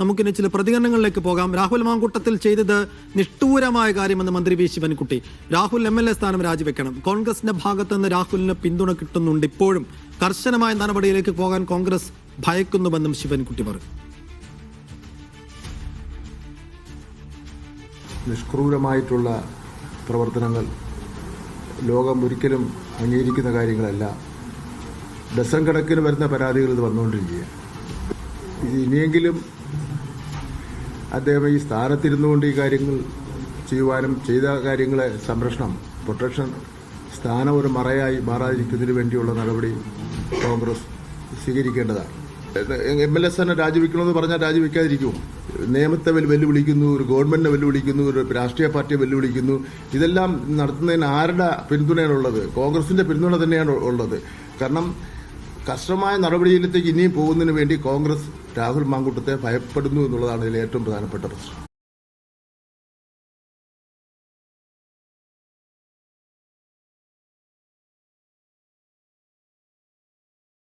നമുക്കിനി ചില പ്രതികരണങ്ങളിലേക്ക് പോകാം. രാഹുൽ മാങ്കൂട്ടത്തിൽ ചെയ്തത് നിഷ്ഠൂരമായ കാര്യമെന്ന് മന്ത്രി V Sivankutty. Rahul M L A സ്ഥാനം രാജിവെക്കണം. കോൺഗ്രസിന്റെ ഭാഗത്ത് നിന്ന് രാഹുലിന് പിന്തുണ കിട്ടുന്നുണ്ട് ഇപ്പോഴും. കർശനമായ നടപടിയിലേക്ക് പോകാൻ കോൺഗ്രസ് ഭയക്കുന്നുവെന്നും ശിവൻകുട്ടി പറഞ്ഞു. നിഷ്ക്രൂരമായിട്ടുള്ള പ്രവർത്തനങ്ങൾ ലോകം ഒരിക്കലും അംഗീകരിക്കുന്ന കാര്യങ്ങളല്ല. ഡസൻ കണക്കിന് വരുന്ന പരാതികൾ ഇത് വന്നുകൊണ്ടിരിക്കുക ഇത് ഇനിയെങ്കിലും അദ്ദേഹം ഈ സ്ഥാനത്തിരുന്നു കൊണ്ട് ഈ കാര്യങ്ങൾ ചെയ്യുവാനും ചെയ്ത കാര്യങ്ങളെ സംരക്ഷണം പ്രൊട്ടക്ഷൻ സ്ഥാനം ഒരു മറയായി മാറാതിരിക്കുന്നതിന് വേണ്ടിയുള്ള നടപടി കോൺഗ്രസ് സ്വീകരിക്കേണ്ടതാണ്. എം എൽ എസ് തന്നെ രാജിവെക്കണമെന്ന് പറഞ്ഞാൽ രാജിവെക്കാതിരിക്കും. നിയമത്തെ വെല്ലുവിളിക്കുന്നു ഒരു ഗവൺമെന്റിനെ വെല്ലുവിളിക്കുന്നു ഒരു രാഷ്ട്രീയ പാർട്ടിയെ വെല്ലുവിളിക്കുന്നു. ഇതെല്ലാം നടത്തുന്നതിന് ആരുടെ പിന്തുണയാണുള്ളത് കോൺഗ്രസിന്റെ പിന്തുണ തന്നെയാണ് ഉള്ളത്. കാരണം കഷ്ടമായ നടപടിയിലേക്ക് ഇനിയും പോകുന്നതിന് വേണ്ടി കോൺഗ്രസ് രാഹുൽ മാങ്കൂട്ടത്തെ ഭയപ്പെടുന്നു എന്നുള്ളതാണ് ഇതിൽ ഏറ്റവും പ്രധാനപ്പെട്ട പ്രശ്നം.